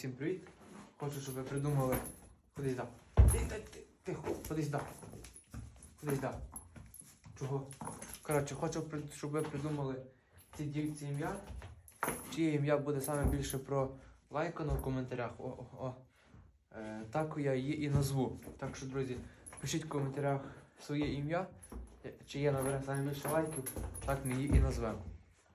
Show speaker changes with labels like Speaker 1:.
Speaker 1: всім привіт. Хочу, щоб ви придумали. Ходи сюди. Ти, ти, ти, тихо, ходи сюди. Ходи сюди. Чого? Коротше, хочу, щоб ви придумали ці дівці ім'я. Чиє ім'я буде саме більше про лайкано в коментарях. О, о, о. Е, так я її і назву. Так що, друзі, пишіть в коментарях своє ім'я. Чиє набере саме більше лайків, так ми її і назвемо.